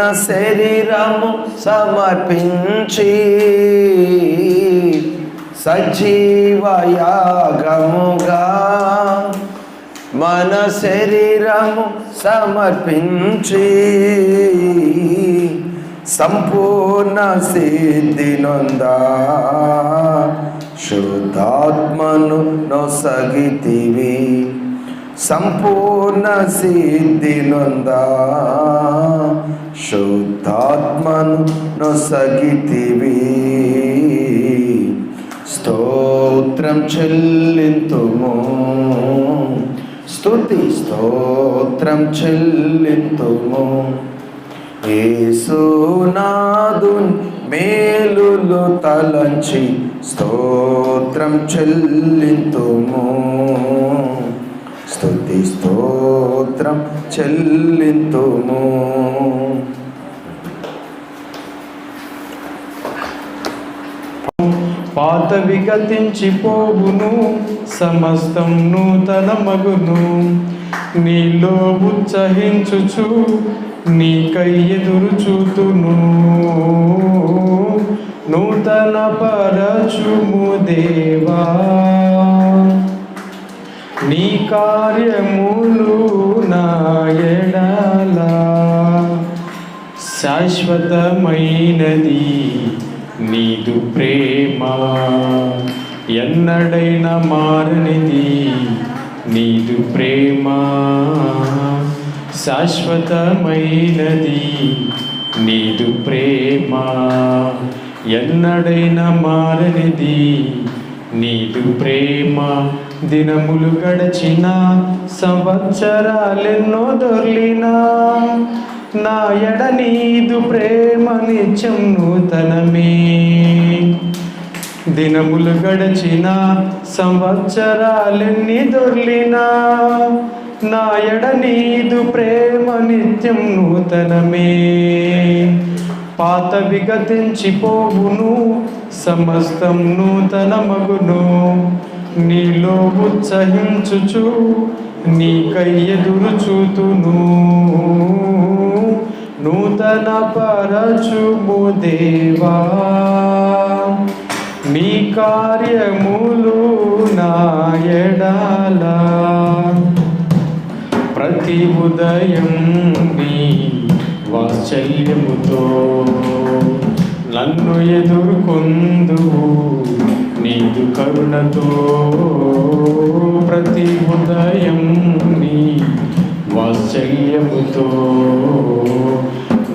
శరీరము సమర్పించి సజీవయాగముగా మన శరీరము సమర్పించి సంపూర్ణ సిద్ధి నొందా. శుద్ధాత్మను నొసగితివి. సంపూర్ణ సిద్ధి నొందా శుద్ధాత్మను నొసగితివి. స్తోత్రం చెల్లింతుము. స్తుతి స్తోత్రం చెల్లింతుము. ఏసునాదున్ మేలులు తలంచి స్తోత్రం చెల్లింతుము. స్తుతి స్తోత్రం చెల్లింతుము. పాత విగతించిపోవును సమస్తం నూతన మగును నీలో ఉత్సహించుచు నీకై ఎదురు చూతును. నూతన పరచుము దేవా. నీ కార్యములు నా ఎడలా శాశ్వతమైనది నీదు ప్రేమ. ఎన్నడైన మారనిది నీదు ప్రేమ. శాశ్వతమైనది నీదు ప్రేమ. ఎన్నడైన మారనిది నీదు ప్రేమ దినములు గడచిన సంవత్సరాలెన్నో దొర్లినా. నా ఎడ నీదు ప్రేమ నిత్యం నూతనమే. దినములు గడచిన సంవత్సరాలెన్ని దొర్లినా. నా ఎడ నీదు ప్రేమ నిత్యం నూతనమే. పాత విగతించిపోవును సమస్తం నూతన మగును నీలో ఉత్సహించుచు నీకై ఎదురు చూతును. నూతన పరచుము దేవా. నీ కార్యములు నా ప్రతి ఉదయం నీ వాత్సల్యముతో నన్ను ఎదుర్కొందువు. నీదు కరుణతో ప్రతి ఉదయం నీ వాత్సల్యముతో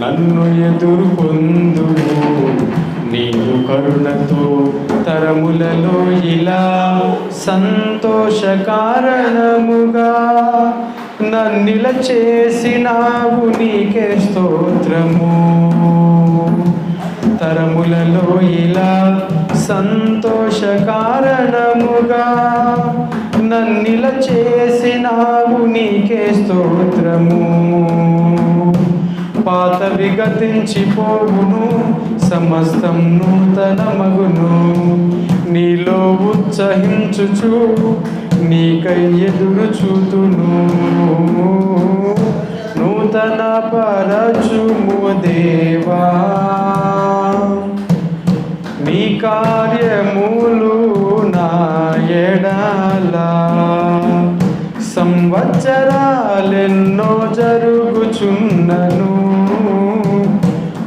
నన్ను ఎదుర్కొందువు. నీదు కరుణతో తరములలో ఇలా సంతోష కారణముగా నన్నిల చేసినావు నీకే స్తోత్రము. తరములలో ఇలా సంతోష కారణముగా నన్నిల చేసినావు నీకే స్తోత్రము. పాత విగతించిపోవును సమస్తం నూతన మగును నీలో ఉత్సహించుచు నీకై ఎదురు చూతును. నూతన పరచుము దేవా. కార్యములు నా ఎడాలా. సంవత్సరాలెన్నో జరుగుచున్నను.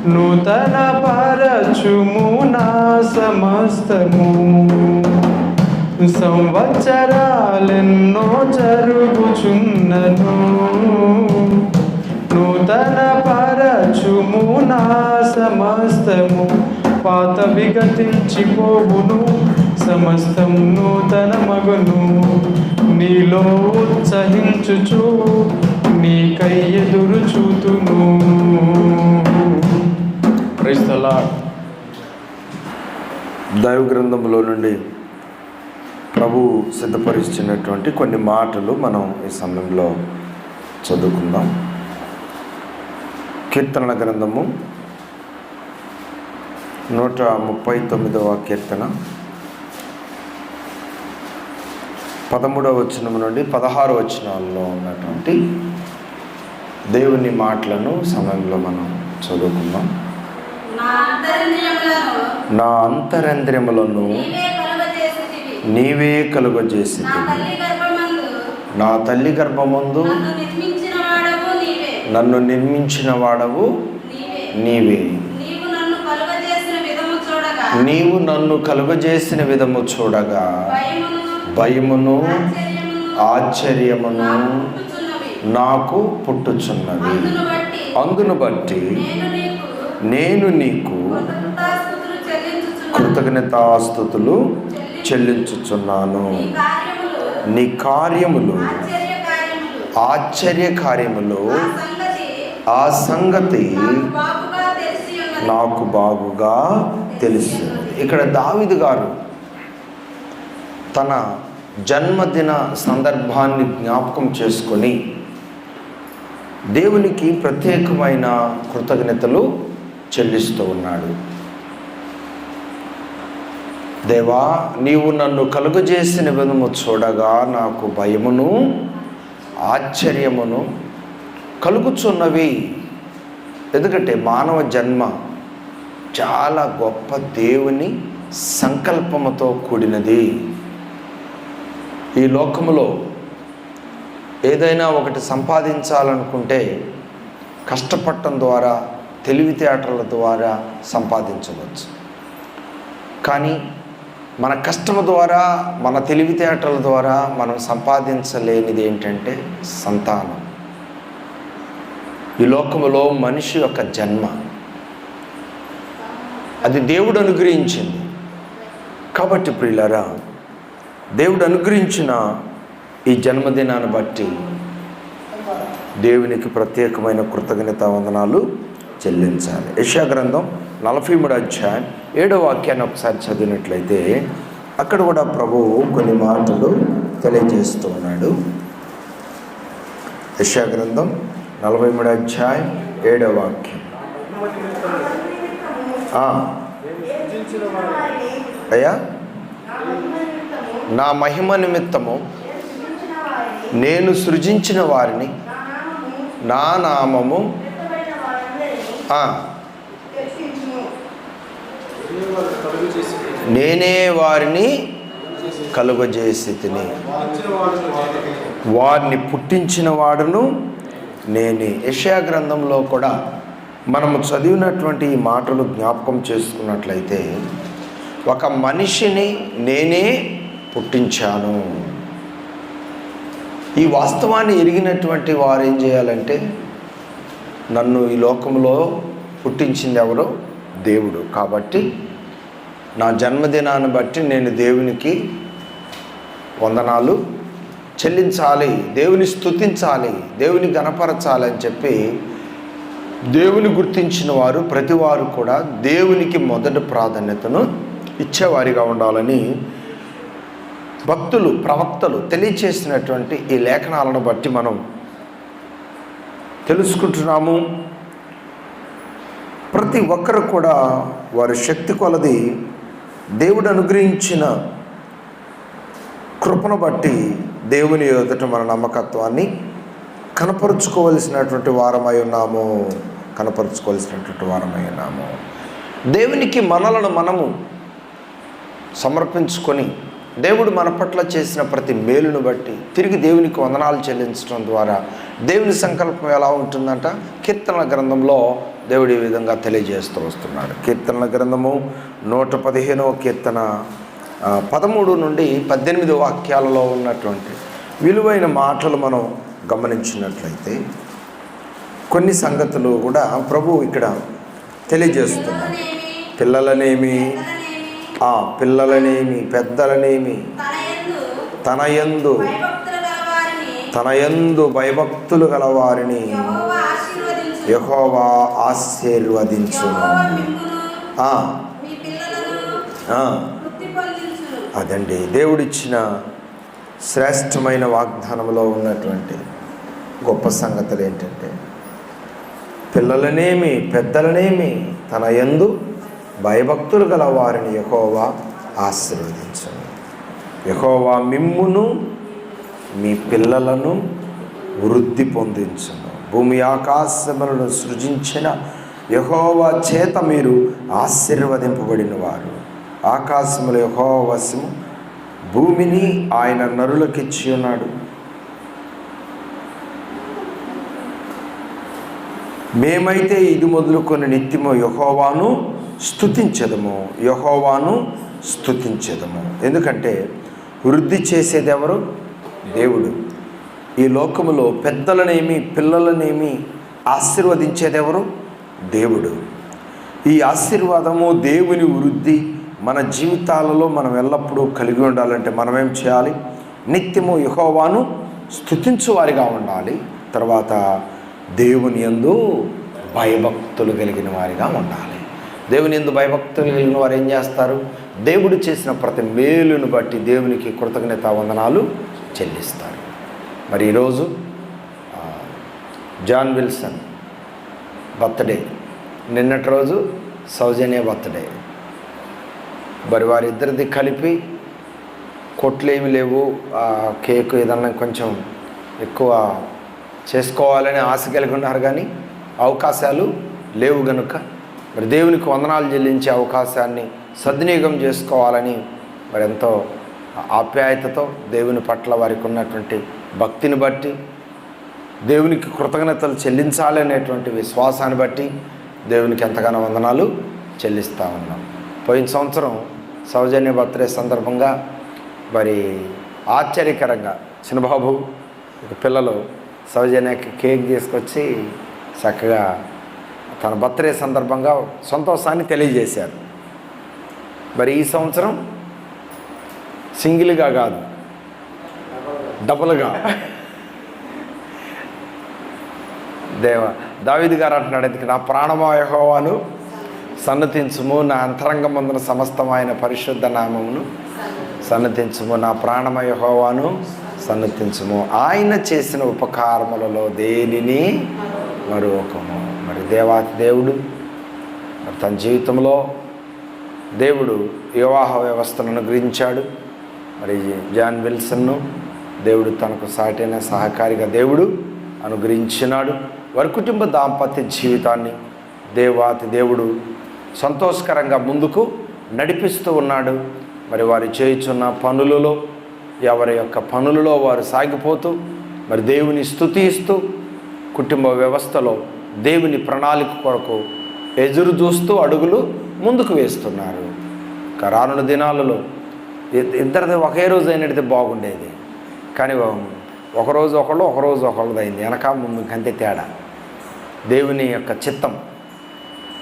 నూతన పరచుము నా సమస్తము. సంవత్సరాలెన్నో జరుగుచున్నను. నూతన పరచుము నా సమస్తము. పాత విగతించిపోవును సమస్తం నూతన మగును నీలో ఉత్సహించుచు నీకై ఎదురు చూతును. క్రైస్తలా దైవ గ్రంథంలో నుండి ప్రభు సిద్ధపరిచినటువంటి కొన్ని మాటలు మనం ఈ సమయంలో చదువుకుందాం. కీర్తనల గ్రంథము నూట ముప్పై తొమ్మిదవ కీర్తన. పదమూడవ వచనం నుండి పదహారు వచనాల్లో ఉన్నటువంటి దేవుని మాటలను సమయంలో మనం చదువుకుందాం. నా అంతరంద్రియములను నీవే కలుగజేసి నా తల్లి గర్భమందు నన్ను నిర్మించిన వాడవు నీవే నన్ను నిర్మించిన వాడవు నీవే నీవే నీవు నన్ను కలుగజేసిన విధము చూడగా నీవు నన్ను కలుగజేసిన విధము చూడగా భయమును ఆశ్చర్యమును నాకు పుట్టుచున్నవి. అందును బట్టి నేను నీకు చెల్లించుచున్నాను. కృతజ్ఞతాస్థుతులు చెల్లించుచున్నాను నీ కార్యములు ఆశ్చర్య కార్యములు ఆ సంగతి నాకు బాగుగా తెలుస్తుంది ఇక్కడ దావిదు గారు తన జన్మదిన సందర్భాన్ని జ్ఞాపకం చేసుకొని దేవునికి ప్రత్యేకమైన కృతజ్ఞతలు చెల్లిస్తూ ఉన్నాడు. దేవా నీవు నన్ను కలుగజేసిన విధము చూడగా నాకు భయమును ఆశ్చర్యమును కలుగుచున్నవి. ఎందుకంటే మానవ జన్మ చాలా గొప్ప దేవుని సంకల్పముతో కూడినది. ఈ లోకములో ఏదైనా ఒకటి సంపాదించాలనుకుంటే కష్టపడటం ద్వారా తెలివితేటల ద్వారా సంపాదించవచ్చు. కానీ మన కష్టము ద్వారా మన తెలివితేటల ద్వారా మనం సంపాదించలేనిది ఏంటంటే సంతానం. ఈ లోకములో మనిషి యొక్క జన్మ. అది దేవుడు అనుగ్రహించింది. కాబట్టి ప్రియులరా దేవుడు అనుగ్రహించిన ఈ జన్మదినాన్ని బట్టి దేవునికి ప్రత్యేకమైన కృతజ్ఞత వందనాలు చెల్లించాలి. యశా గ్రంథం నలభై మూడు అధ్యాయం ఏడో వాక్యాన్ని ఒకసారి చదివినట్లయితే అక్కడ కూడా ప్రభువు కొన్ని మాటలు తెలియజేస్తూ ఉన్నాడు. యశా గ్రంథం నలభై మూడు అధ్యాయం ఏడో వాక్యం. అయ్యా? నా మహిమ నిమిత్తము నేను సృజించిన వారిని నా నామము నేనే వారిని కలుగజేసి తిని వారిని పుట్టించిన వాడును నేనే. యెషయా గ్రంథంలో కూడా మనము చదివినటువంటి ఈ మాటలు జ్ఞాపకం చేసుకున్నట్లయితే ఒక మనిషిని నేనే పుట్టించాను. ఈ వాస్తవాన్ని ఎరిగినటువంటి వారు ఏం చేయాలంటే నన్ను ఈ లోకంలో పుట్టించింది ఎవరో దేవుడు. కాబట్టి నా జన్మదినాన్ని బట్టి నేను దేవునికి వందనాలు చెల్లించాలి దేవుని స్థుతించాలి దేవుని గణపరచాలి అని చెప్పి దేవుని గుర్తించిన వారు ప్రతివారు కూడా దేవునికి మొదటి ప్రాధాన్యతను ఇచ్చేవారిగా ఉండాలని భక్తులు ప్రవక్తలు తెలియచేసినటువంటి ఈ లేఖనాలను బట్టి మనం తెలుసుకుంటున్నాము. ప్రతి ఒక్కరు కూడా వారి శక్తి కొలది దేవుడు అనుగ్రహించిన కృపను బట్టి దేవుని ఎదుట మన నమ్మకత్వాన్ని కనపరుచుకోవలసినటువంటి వారమై ఉన్నాము. కనపరుచుకోవలసినటువంటి వారమై ఉన్నాము. దేవునికి మనలను మనము సమర్పించుకొని దేవుడు మన పట్ల చేసిన ప్రతి మేలును బట్టి తిరిగి దేవునికి వందనాలు చెల్లించడం ద్వారా దేవుని సంకల్పం ఎలా ఉంటుందంట? కీర్తనల గ్రంథంలో దేవుడు ఈ విధంగా తెలియజేస్తూ వస్తున్నాడు. కీర్తనల గ్రంథము నూట పదిహేనవ కీర్తన పదమూడు నుండి పద్దెనిమిది వాక్యాలలో ఉన్నటువంటి విలువైన మాటలు మనం గమనించినట్లయితే కొన్ని సంగతులు కూడా ప్రభు ఇక్కడ తెలియజేస్తున్నాడు. పిల్లలనేమి, ఆ పిల్లలనేమి పెద్దలనేమి? తన యందు తనయందు యందు తనయందు భయభక్తులు గలవారిని యహోవా ఆశీర్వదించును. అదండి దేవుడిచ్చిన శ్రేష్టమైన వాగ్దానంలో ఉన్నటువంటి గొప్ప సంగతులు ఏంటంటే పిల్లలనేమి పెద్దలనేమి తన యందు భయభక్తులు గల వారిని యహోవా ఆశీర్వదించను. యహోవా మిమ్మును మీ పిల్లలను వృద్ధి పొందించను. భూమి ఆకాశములను సృజించిన యహోవా చేత మీరు ఆశీర్వదింపబడిన వారు ఆకాశముల యహోవశము భూమిని ఆయన నరులకిచ్చి ఉన్నాడు. మేమైతే ఇది మొదలుకొని నిత్యము యహోవాను స్థుతించదము యహోవాను స్థుతించదము ఎందుకంటే వృద్ధి చేసేది ఎవరు దేవుడు. ఈ లోకములో పెద్దలనేమి పిల్లలనేమి ఆశీర్వదించేదెవరు? దేవుడు. ఈ ఆశీర్వాదము దేవుని వృద్ధి మన జీవితాలలో మనం ఎల్లప్పుడూ కలిగి ఉండాలంటే మనం ఏం చేయాలి? నిత్యము యహోవాను స్థుతించు వారిగా ఉండాలి. తర్వాత దేవుని యందు భయభక్తులు కలిగిన వారిగా ఉండాలి. దేవుని ఎందు భయభక్తులు కలిగిన వారు ఏం చేస్తారు? దేవుడు చేసిన ప్రతి మేలును బట్టి దేవునికి కృతజ్ఞత వందనాలు చెల్లిస్తారు. మరి ఈరోజు జాన్ విల్సన్ బర్త్డే నిన్నటి రోజు సౌజన్య బర్త్డే. మరి వారిద్దరిది కలిపి కొట్లు ఏమి లేవు. ఆ కేక్ ఏదన్నా కొంచెం ఎక్కువ చేసుకోవాలని ఆశ కలిగి ఉన్నారు కానీ అవకాశాలు లేవు గనుక మరి దేవునికి వందనాలు చెల్లించే అవకాశాన్ని సద్వినియోగం చేసుకోవాలని మరి ఎంతో ఆప్యాయతతో దేవుని పట్ల వారికి ఉన్నటువంటి భక్తిని బట్టి దేవునికి కృతజ్ఞతలు చెల్లించాలి అనేటువంటి విశ్వాసాన్ని బట్టి దేవునికి ఎంతగానో వందనాలు చెల్లిస్తూ ఉన్నాం. పోయిన సంవత్సరం సౌజన్య బర్త్డే సందర్భంగా మరి ఆశ్చర్యకరంగా చిన్నబాబు పిల్లలు సౌజన్యకి కేక్ తీసుకొచ్చి చక్కగా తన బర్త్డే సందర్భంగా సంతోషాన్ని తెలియజేశారు. మరి ఈ సంవత్సరం సింగిల్గా కాదు డబుల్గా. దేవ దావిద్ గారు అంటున్నాడు ఎందుకు నా ప్రాణమయహోవాను సన్నతించుము నా అంతరంగమందున ఆయన పరిశుద్ధ నామమును సన్నతించుము నా ప్రాణమయహోవాను సన్నతించుము. ఆయన చేసిన ఉపకారములలో దేనిని మరొకము? మరి దేవాతి దేవుడు మరి తన జీవితంలో దేవుడు వివాహ వ్యవస్థను అనుగ్రహించాడు. మరి జాన్ విల్సన్ను దేవుడు తనకు సాటైన సహకారిగా దేవుడు అనుగ్రహించినాడు. వారి కుటుంబ దాంపత్య జీవితాన్ని దేవాతి దేవుడు సంతోషకరంగా ముందుకు నడిపిస్తూ ఉన్నాడు. మరి వారు చేయుచున్న పనులలో ఎవరి యొక్క పనులలో వారు సాగిపోతూ మరి దేవుని స్థుతిస్తూ కుటుంబ వ్యవస్థలో దేవుని ప్రణాళిక కొరకు ఎదురు చూస్తూ అడుగులు ముందుకు వేస్తున్నారు. ఇక రానున్న దినాలలో ఇద్దరిది ఒకే రోజు అయినట్టు బాగుండేది. కానీ ఒకరోజు ఒకళ్ళు ఒకరోజు ఒకళ్ళది అయింది వెనక ముందు కంటే తేడా. దేవుని యొక్క చిత్తం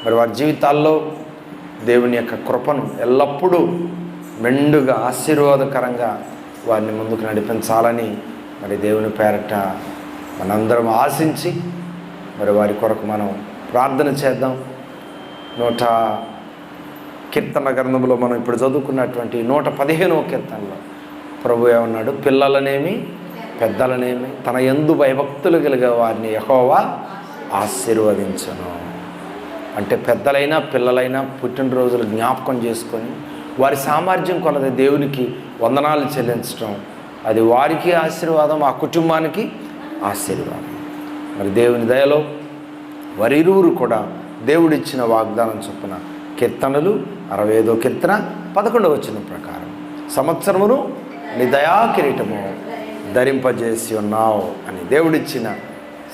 మరి వారి జీవితాల్లో దేవుని యొక్క కృపను ఎల్లప్పుడూ మెండుగా ఆశీర్వాదకరంగా వారిని ముందుకు నడిపించాలని మరి దేవుని పేరట మనందరం ఆశించి మరి వారి కొరకు మనం ప్రార్థన చేద్దాం. నూట కీర్తన గ్రంథంలో మనం ఇప్పుడు చదువుకున్నటువంటి నూట పదిహేనవ కీర్తనలో ప్రభు ఏమన్నాడు? పిల్లలనేమి పెద్దలనేమి తన ఎందు భయభక్తులు కలిగే వారిని యహోవా ఆశీర్వదించను. అంటే పెద్దలైనా పిల్లలైనా పుట్టినరోజులు జ్ఞాపకం చేసుకొని వారి సామర్థ్యం కొలది దేవునికి వందనాలు చెల్లించడం అది వారికి ఆశీర్వాదం ఆ కుటుంబానికి ఆశీర్వాదం. మరి దేవుని దయలో వారిరువురు కూడా దేవుడిచ్చిన వాగ్దానం చొప్పున కీర్తనలు అరవై ఐదో కీర్తన పదకొండవ వచ్చిన ప్రకారం. సంవత్సరమును నీ దయా కిరీటము ధరింపజేసి ఉన్నావు అని దేవుడిచ్చిన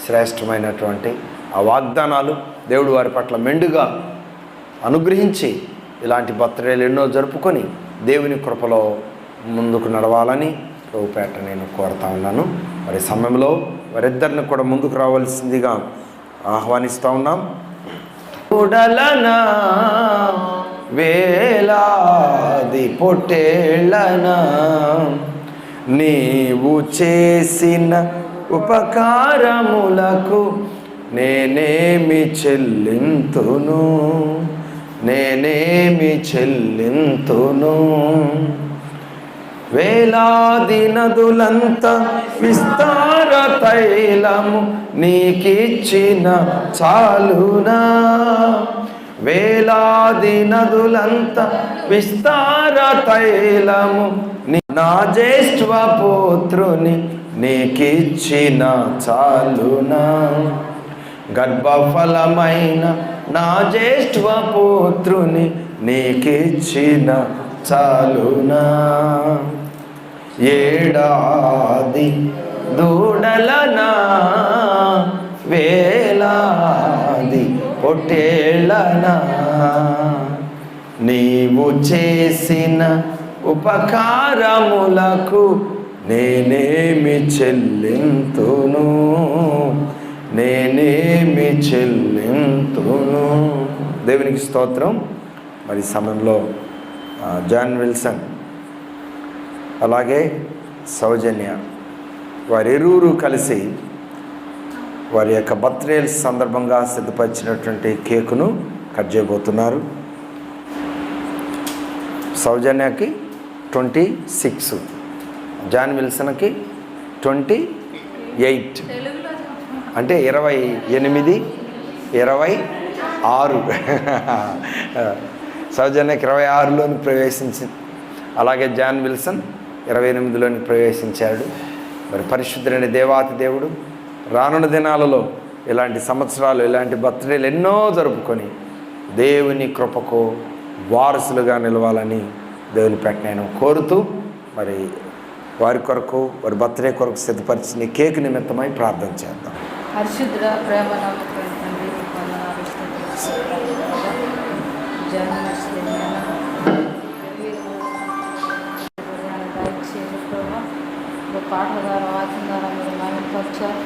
శ్రేష్టమైనటువంటి ఆ వాగ్దానాలు దేవుడు వారి పట్ల మెండుగా అనుగ్రహించి ఇలాంటి బర్త్డేలు ఎన్నో జరుపుకొని దేవుని కృపలో ముందుకు నడవాలని ప్రభుపేట నేను కోరుతా ఉన్నాను. మరి సమయంలో వారిద్దరిని కూడా ముందుకు రావాల్సిందిగా ఆహ్వానిస్తూ ఉన్నాం. ఉడలనా వేలాది పొట్టేళ్ళనా నీవు చేసిన ఉపకారములకు నేనేమి చెల్లింతును? నేనేమి చెల్లింతును? వేలాది నదులంత విస్తార తైలము నీకిచ్చిన చాలునా? వేలాది నదులంత విస్తార తైలము నా జ్యేష్ఠ పుత్రుని నీకిచ్చిన చాలునా? గర్భఫలమైన నా జ్యేష్ఠ పుత్రుని నీకిచ్చిన చాలునా. ఏడాది దూడలనా వేలాది పొట్టేళ్ళనా నీవు చేసిన ఉపకారములకు నేనేమి చెల్లింతును? నేనేమి చెల్లింతును? దేవునికి స్తోత్రం. మరి సమయంలో జాన్ విల్సన్ అలాగే సౌజన్య వారిరువురు కలిసి వారి యొక్క బర్త్డే సందర్భంగా సిద్ధపరిచినటువంటి కేకును కట్ చేయబోతున్నారు. సౌజన్యకి ట్వంటీ సిక్స్ జాన్ విల్సన్కి ట్వంటీ ఎయిట్. అంటే ఇరవై ఎనిమిది ఇరవై ఆరు. సౌజన్యకి ఇరవై ఆరులోని ప్రవేశించింది అలాగే జాన్ విల్సన్ ఇరవై ఎనిమిదిలోని ప్రవేశించాడు. మరి పరిశుద్ధుడైన దేవాతి దేవుడు రానున్న దినాలలో ఇలాంటి సంవత్సరాలు ఇలాంటి బర్త్డేలు ఎన్నో జరుపుకొని దేవుని కృపకు వారసులుగా నిలవాలని దేవుని పేట నేను కోరుతూ మరి వారి కొరకు వారి బర్త్డే కొరకు సిద్ధపరిచిన కేక్ నిమిత్తమై ప్రార్థన చేద్దాం. హర్షుద్ర ప్రేమ నమ్మకం తండ్రి వందనాలు పాటల ద్వారా వాక్యం ద్వారా మీరు మహిమపరిచారు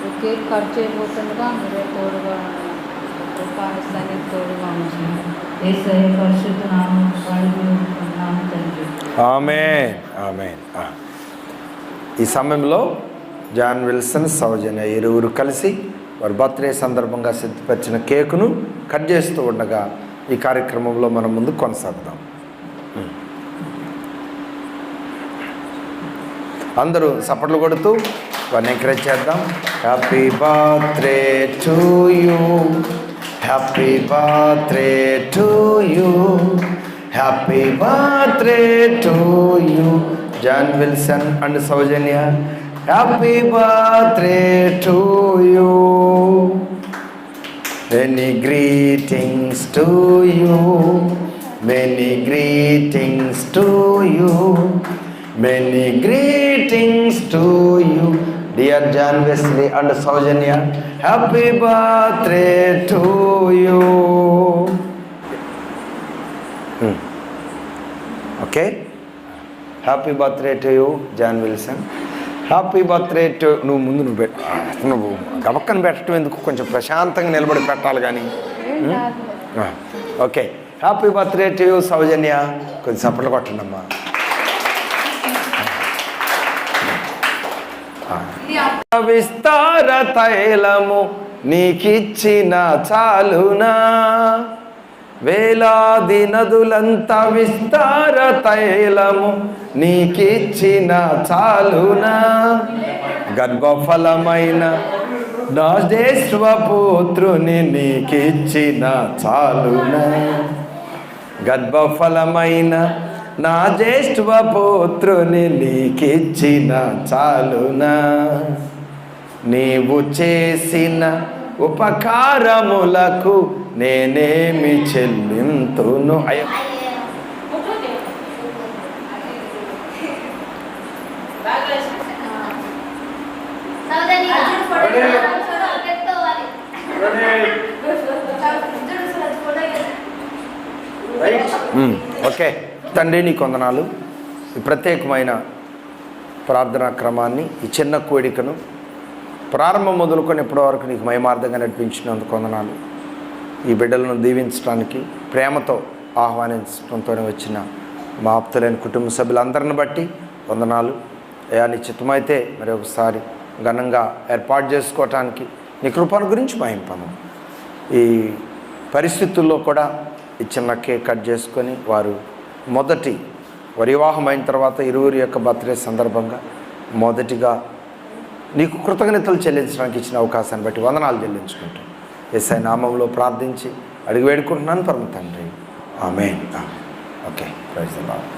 ఈ కేక్ కట్ చేయబోతుండగా మీరే తోడుగా కృపాన్ని సన్నిధి తోడుగా ఉంచారు ఏసఐ పరిశుద్ధ నామం తండ్రి. ఆమె ఆమె ఈ సమయంలో జాన్ విల్సన్ సౌజన్య ఇరువురు కలిసి వారి బర్త్డే సందర్భంగా సిద్ధపరిచిన కేకును కట్ చేస్తూ ఉండగా ఈ కార్యక్రమంలో మనం ముందు కొనసాగుదాం. అందరూ సపట్లు కొడుతూ వారిని ఎంకరేజ్ చేద్దాం. Happy birthday to you happy birthday to you happy birthday to you John Wilson and Soujanya Happy birthday to you. Many greetings to you. Many greetings to you. Many greetings to you. Dear John Wesley and Saujanya, happy birthday to you. Hmm. Okay? Happy birthday to you, John Wilson. Happy birthday to నువ్వు ముందు నువ్వు పెట్ట. నువ్వు గబక్కన పెట్టడం ఎందుకు? కొంచెం ప్రశాంతంగా నిలబడి పెట్టాలి కానీ. Okay. Happy birthday to Soujanya. కొంచెం సపట్లు కొట్టండి అమ్మా విస్తార తైలము నీకిచ్చిన చాలునా? వేలాది నదులంత విస్తార తైలము నీకిచ్చిన చాలునా గర్భఫలమైన నా పుత్రుని నీకిచ్చిన చాలునా గర్భఫలమైన నా పుత్రుని నీకిచ్చిన చాలునా నీవు చేసిన ఉపకారములకు నేనేమి చెల్లింతును? అయ్యా. ఓకే. తండ్రి నీ కొందనాలు. ఈ ప్రత్యేకమైన ప్రార్థనా క్రమాన్ని ఈ చిన్న కోడికను ప్రారంభం మొదలుకొని ఇప్పటివరకు నీకు మయమార్థంగా నడిపించినందుకు కొందనాలు. ఈ బిడ్డలను దీవించడానికి ప్రేమతో ఆహ్వానించడంతోనే వచ్చిన మా ఆప్తులైన కుటుంబ సభ్యులందరిని బట్టి వందనాలు. అయా నీ చిత్తమైతే మరి ఒకసారి ఘనంగా ఏర్పాటు చేసుకోవటానికి నీ కృపను గురించి మహింపను ఈ పరిస్థితుల్లో కూడా ఈ చిన్న కేక్ కట్ చేసుకొని వారు మొదటి వారి వివాహం అయిన తర్వాత ఇరువురి యొక్క బర్త్డే సందర్భంగా మొదటిగా నీకు కృతజ్ఞతలు చెల్లించడానికి ఇచ్చిన అవకాశాన్ని బట్టి వందనాలు చెల్లించుకుంటాం ఎస్ఐ నామంలో ప్రార్థించి అడిగి వేడుకుంటున్నాను పరమ తండ్రి. ఆమె ఓకే. Praise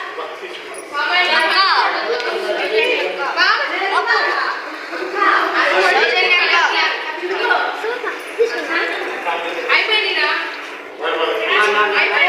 I